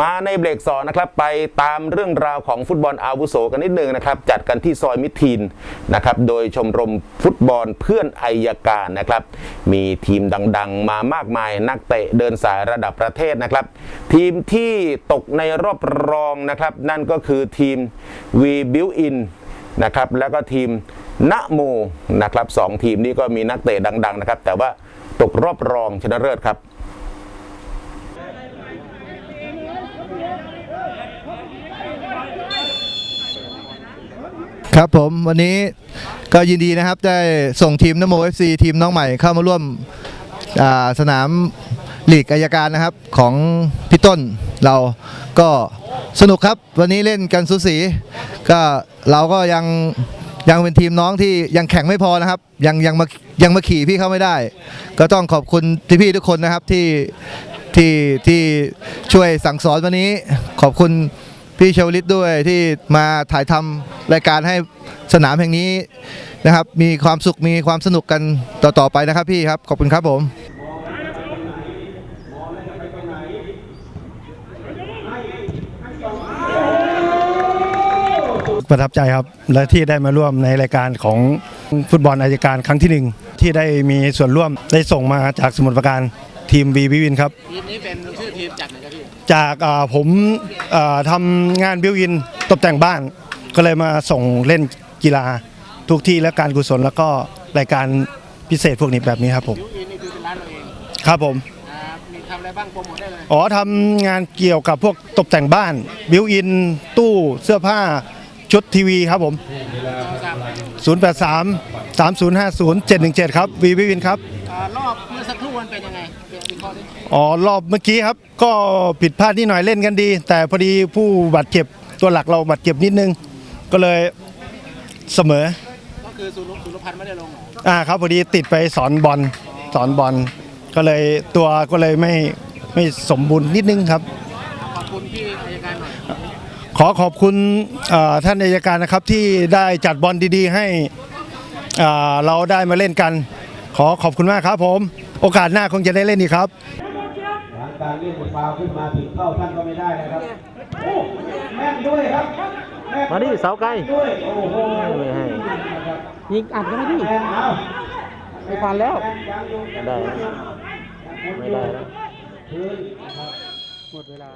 มาในเบรกสองนะครับไปตามเรื่องราวของฟุตบอลอาวุโสกันนิดหนึ่งนะครับ จัดกันที่ซอยมิทีนนะครับโดยชมรมฟุตบอลเพื่อนไอยการนะครับ มีทีมดังๆ มามากมายนักเตะเดินสายระดับประเทศนะครับ ทีมที่ตกในรอบรองนะครับ นั่นก็คือทีม V Build In นะครับแล้วก็ทีมนะโมนะครับสองทีมนี้ก็มีนักเตะดัง ๆ นะครับ แต่ว่าตกรอบรองชนะเลิศครับ ครับผมวันนี้ก็ยินดีนะครับได้ส่งทีมนโมเอฟซีทีมน้องใหม่เข้ามาร่วมสนามลีกอายการนะครับของพี่ต้นเราก็สนุกครับ วันนี้เล่นกันสุสี ก็เราก็ยังยังเป็นทีมน้องที่ยังแข่งไม่พอนะครับ ยังยังมายังมาขี่พี่เขาไม่ได้ ก็ต้องขอบคุณพี่ๆทุกคนนะครับที่ที่ที่ช่วยสั่งสอนวันนี้ขอบคุณ พี่เชวลิตด้วยที่มาถ่ายทำรายการให้สนามแห่งนี้นะครับ มีความสุขมีความสนุกกันต่อๆไปนะครับพี่ครับ ขอบคุณครับผมประทับใจครับและที่ได้มาร่วมในรายการของฟุตบอลอายการครั้งที่หนึ่งที่ได้มีส่วนร่วมได้ส่งมาจากสมุทรปราการทีมวีวิวินครับทีมนี้เป็นชื่อทีมจากไหนครับพี่ จากอ่าผมอ่าทำงานบิวอินตกแต่งบ้าน ก็เลยมาส่งเล่นกีฬาทุกที่และการกุศลแล้วก็รายการพิเศษพวกนี้แบบนี้ครับผมยูอินนี่คือเป็นร้านเราเองครับผมอ่ามีทำอะไรบ้างโปรโมทได้เลยอ๋อทำงานเกี่ยวกับพวกตกแต่งบ้าน บิวอินตู้เสื้อผ้าชุดทีวีครับผมโทรศัพท์083 3050 717 ครับวีวิวินครับอ่ารอบเมื่อสักครู่มันเป็นยังไง อ๋อรอบเมื่อกี้ครับ ก็ผิดพลาดนิดหน่อยเล่นกันดี แต่พอดีผู้บาดเจ็บตัวหลักเราบาดเจ็บนิดนึง ก็เลยเสมอ ก็คือสุรสุรพันธ์ไม่ได้ลงเหรออ่าครับพอดีติดไปสอนบอลสอนบอลก็เลยตัวก็เลยไม่ไม่สมบูรณ์นิดนึงครับ ขอบคุณพี่อายการหน่อยขอขอบคุณเอ่อท่านอัยการนะครับที่ได้จัดบอลดีๆ ให้อ่อเราได้มาเล่นกัน ขอขอบคุณมากครับผม โอกาสหน้าคงจะได้เล่นอีกครับหลังการเล่นฟาวขึ้นมาถึงเข้าท่านก็ไม่ได้นะครับโอ้แม่นด้วยครับแม่นมาดิเสาไกลด้วยโอ้โหไม่ให้ยิงอัดกันไหมพี่แม่นเอาไม่ฟันแล้วยังอยู่ได้นะไม่ได้แล้วพื้นหมดเวลา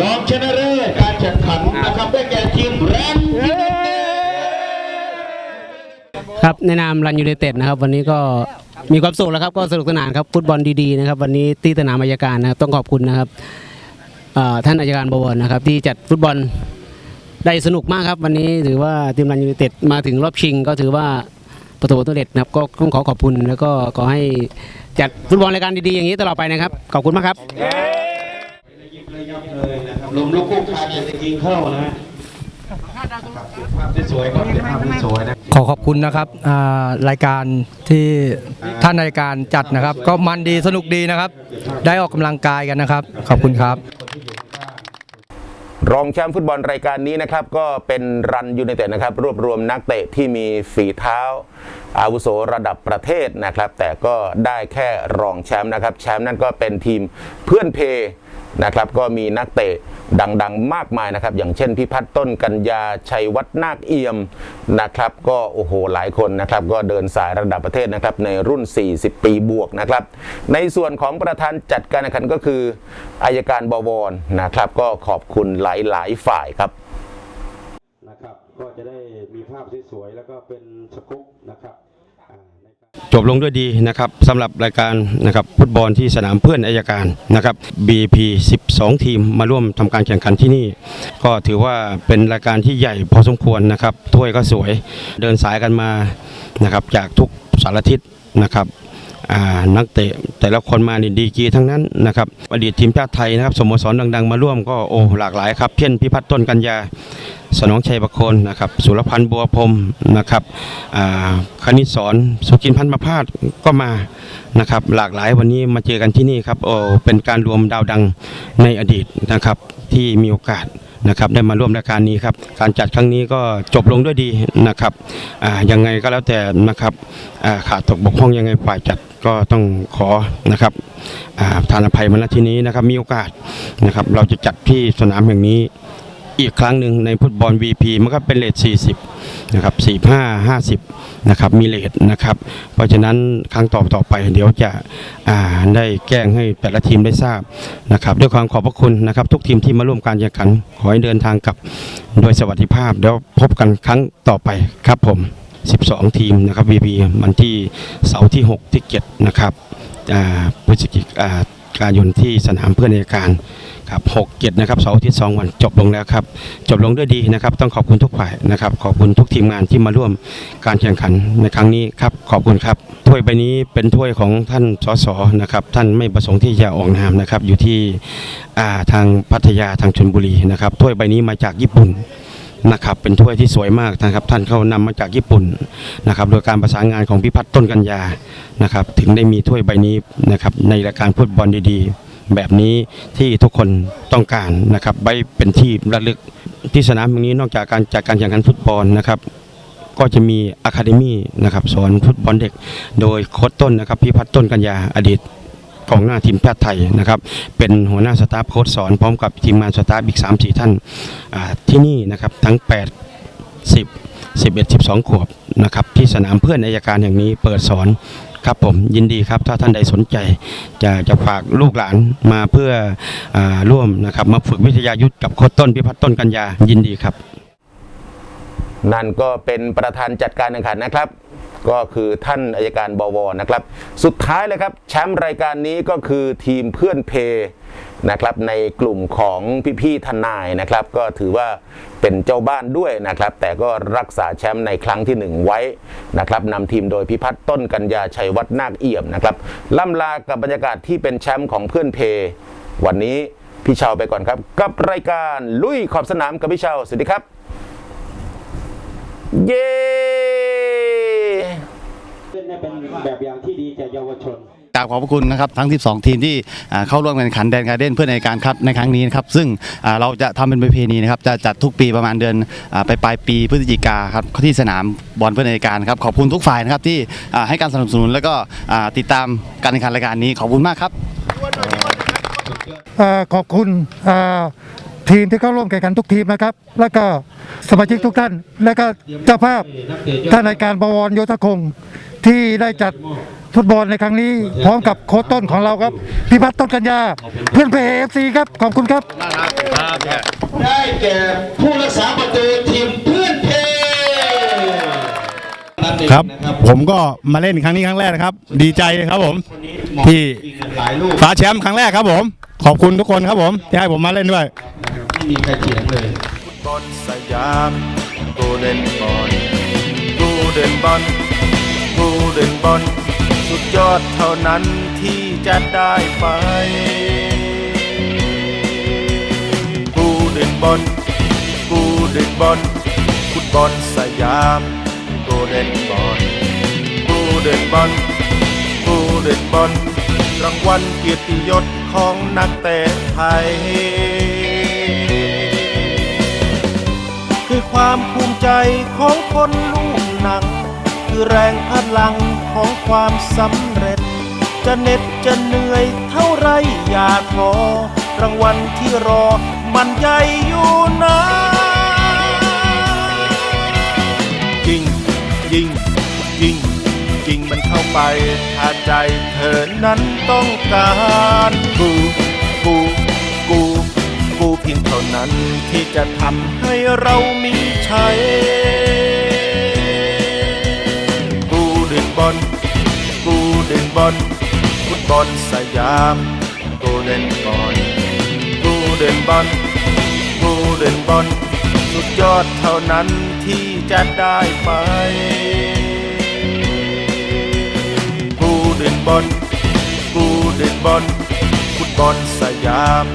รองชนะเลิศการแข่งขันนะครับได้แก่ทีมแรนยูไนเต็ดครับในนามรันยูไนเต็ดนะครับ วันนี้ก็ มีความสุขแล้วครับก็สนุกสนานครับฟุตบอลดีๆนะครับวันนี้ที่สนามอัยการนะครับต้องขอบคุณนะครับเอ่อท่านอัยการบวรนะครับที่จัดฟุตบอลได้สนุกมากครับ วันนี้ถือว่าทีมรันยูไนเต็ดมาถึงรอบชิง ก็ถือว่าประสบความสำเร็จนะครับก็ต้องขอขอบคุณ แล้วก็ขอให้จัดฟุตบอลรายการดีๆอย่างนี้ตลอดไปนะครับขอบคุณมากครับลมลูกคู่คาจะยิงเข้านะฮะ สวยครับเป็นภาพที่สวยนะขอขอบคุณนะครับอ่ารายการที่ท่านรายการจัดนะครับ ก็มันดีสนุกดีนะครับ ได้ออกกำลังกายกันนะครับ ขอบคุณครับ รองแชมป์ฟุตบอลรายการนี้นะครับ ก็เป็นรันยูไนเต็ดนะครับ รวบรวมนักเตะที่มีฝีเท้า อาวุโสระดับประเทศนะครับ แต่ก็ได้แค่รองแชมป์นะครับ แชมป์นั่นก็เป็นทีมเพื่อนเพ นะครับก็มีนักเตะดังๆ มากมายนะครับ อย่างเช่นพิพัฒน์ต้นกัญญาชัยวัฒนาคเอี่ยมนะครับ ก็โอ้โหหลายคนนะครับ ก็เดินสายระดับประเทศนะครับในรุ่น 40 ปีบวกนะครับ ในส่วนของประธานจัดการแข่งขันก็คืออายการบวรนะครับ ก็ขอบคุณหลายๆฝ่ายครับนะครับ ก็จะได้มีภาพสวยๆแล้วก็เป็นสกุ๊ปนะครับ จบลงด้วยดีนะครับสำหรับรายการนะครับฟุตบอลที่สนามเพื่อนอายการนะครับ BP 12 ทีมมาร่วมทำการแข่งขันที่นี่ ก็ถือว่าเป็นรายการที่ใหญ่พอสมควรนะครับถ้วยก็สวยเดินสายกันมานะครับจากทุกสารทิศนะครับนักเตะแต่ละคนมานี่ดีกีทั้งนั้นนะครับอดีตทีมชาติไทยนะครับสโมสรดัง ๆ มาร่วมก็โอ้หลากหลายครับเช่นพิพัฒน์ต้นกัญญา สนองชัยประโคนนะครับสุรพันธ์บัวพรมนะครับคณิตสอนสุกินพันธ์มาพาดก็มานะครับหลากหลายวันนี้มาเจอกันที่นี่ครับโอ้เป็นการรวมดาวดังในอดีตนะครับที่มีโอกาสนะครับได้มาร่วมรายการนี้ครับการจัดครั้งนี้ก็จบลงด้วยดีนะครับอ่ายังไงก็แล้วแต่นะครับขาดตกบกพร่องยังไงฝ่ายจัดก็ต้องขอนะครับทานอภัยมาณที่นี้นะครับมีโอกาสนะครับเราจะจัดที่สนามแห่งนี้ อีกครั้งหนึ่งในฟุตบอล VP มันก็เป็นเลท40นะครับ45 50นะครับมีเลทนะครับ เพราะฉะนั้นครั้งต่อต่อไปเดี๋ยวจะได้แจ้งให้แต่ละทีมได้ทราบนะครับ ด้วยความขอบพระคุณนะครับ ทุกทีมที่มาร่วมการแข่งขัน ขอให้เดินทางกลับโดยสวัสดิภาพเดี๋ยวพบกันครั้งต่อไปครับผม 12 ทีมนะครับ VP วันที่เสาร์ที่ 6 ที่ 7 นะครับพฤศจิกายนที่สนามเพื่อนในการ ครับหกเจ็ดนะครับเสาร์อาทิตย์สองวันจบลงแล้วครับ จบลงด้วยดีนะครับ ต้องขอบคุณทุกฝ่ายนะครับ ขอบคุณทุกทีมงานที่มาร่วมการแข่งขันในครั้งนี้ครับขอบคุณครับถ้วยใบนี้เป็นถ้วยของท่านสสนะครับ ท่านไม่ประสงค์ที่จะออกนามนะครับ อยู่ที่าทางพัทยาทางชลบุรีนะครับถ้วยใบนี้มาจากญี่ปุ่นนะครับเป็นถ้วยที่สวยมากนะครับ ท่านเขานำมาจากญี่ปุ่นนะครับ โดยการประสานงานของพิพัฒน์ต้นกัญญานะครับ ถึงได้มีถ้วยใบนี้นะครับในรายการฟุตบอลดีๆ แบบนี้ที่ทุกคนต้องการนะครับไว้เป็นที่ระลึกที่สนามแห่งนี้นอกจากการจัดการแข่งขันฟุตบอลนะครับก็จะมีอะคาเดมี่นะครับสอนฟุตบอลเด็ก โดยโค้ชต้นนะครับพิพัฒน์ต้นกัญญาอดีตกองหน้าทีมแพทย์ไทยนะครับเป็นหัวหน้าสตาฟโค้ชสอนพร้อมกับทีมงานสตาฟอีก3 4ท่านอ่าที่นี่นะครับทั้ง 8 10 11 12 ขวบนะครับที่สนามเพื่อนอายการอย่างนี้เปิดสอน ครับผมยินดีครับถ้าท่านใดสนใจ จะจะฝากลูกหลานมาเพื่ออร่วมนะครับมาฝึกวิทยายุทธกับโคต้นพิพัฒน์ต้นกัญญายินดีครับ นั่นก็เป็นประธานจัดการแข่งขันนะครับ ก็คือท่านอายการบวนะครับ สุดท้ายเลยครับแชมป์รายการนี้ก็คือทีมเพื่อนเพ นะครับในกลุ่มของพี่ๆทนายนะครับ ก็ถือว่าเป็นเจ้าบ้านด้วยนะครับ แต่ก็รักษาแชมป์ในครั้งที่หนึ่งไว้นะครับนำทีมโดยพิพัฒน์ต้นกัญญาชัยวัฒนาคเอี่ยมนะครับล่ำลากับบรรยากาศที่เป็นแชมป์ของเพื่อนเพ วันนี้พี่เชาไปก่อนครับ กับรายการลุยขอบสนามกับพี่เชาสวัสดีครับ เย้เป็นแบบอย่างที่ดีแก่เยาวชน กราบขอบพระคุณนะครับทั้ง 12 ทีมที่เข้าร่วมการแข่งขันแดนการเด้นเพื่อในการคัดในครั้งนี้นะครับซึ่งเราจะทำเป็นประเพณีนะครับจะจัดทุกปีประมาณเดือนไปปลายปีพฤศจิกาครับที่สนามบอลเพื่อในการครับขอบคุณทุกฝ่ายนะครับที่ให้การสนับสนุนแล้วก็ติดตามการแข่งขันรายการนี้ขอบคุณมากครับขอบคุณทีมที่เข้าร่วมแข่งขันทุกทีมนะครับ แล้วก็สมาชิกทุกท่าน และก็เจ้าภาพท่านรายการบวรโยธคงที่ได้จัด ฟุตบอลในครั้งนี้พร้อมกับโค้ชต้นของเราครับพิพัฒน์ต้นกัญญา เพื่อนเพเอฟซีครับ ขอบคุณครับ ได้แก่ผู้รักษาประตูทีมเพื่อนเพครับ ผมก็มาเล่นครั้งนี้ครั้งแรกนะครับ ดีใจครับผม ที่คว้าแชมป์ครั้งแรกครับผม ขอบคุณทุกคนครับผมที่ให้ผมมาเล่นด้วยไม่มีใครเถียงเลยบอลสยามโกลเด้นบอลกูเด่นบอลกูเด่นบอลสุด ยอดเท่านั้นที่จะได้ไป กูเด่นบอลกูเด่นบอลฟุตบอลสยามกลเด้นบอลกูเด่นบอลกูเด่นบอลรางวัลเกียรติยศของนักเตะไทย คือความภูมิใจของคนลูกหนัง คือแรงพลัง ของความสำเร็จ จะเหน็ดจะเหนื่อยเท่าไรอย่าท้อรางวัลที่รอมันใหญ่อยู่นะจริงยิงยิงจริงมันเข้าไปถ้าใจเธอนั้นต้องการกูกูกูกูเพียงเท่านั้นที่จะทำให้เรามีชัย อลสยามกูเด่นบอลกูเด่นบอลกูเด่นบอลสุดยอดเท่านั้นที่จะได้ไปกูเด่นบอลกูเด่นบอลฟุตบอลสยาม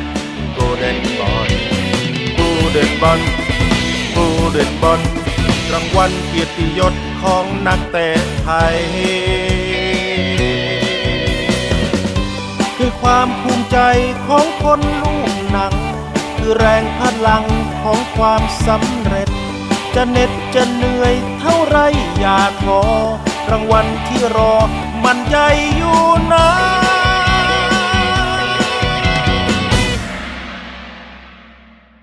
กูเด่นบอลกูเด่นบอลกูเด่นบอลรางวัลเกียรติยศของนักเตะไทย ความภูมิใจของคนลูกหนัง คือแรงพลังของความสำเร็จ จะเหน็ดจะเหนื่อยเท่าไรอย่าท้อรางวัลที่รอมันใจอยู่นะ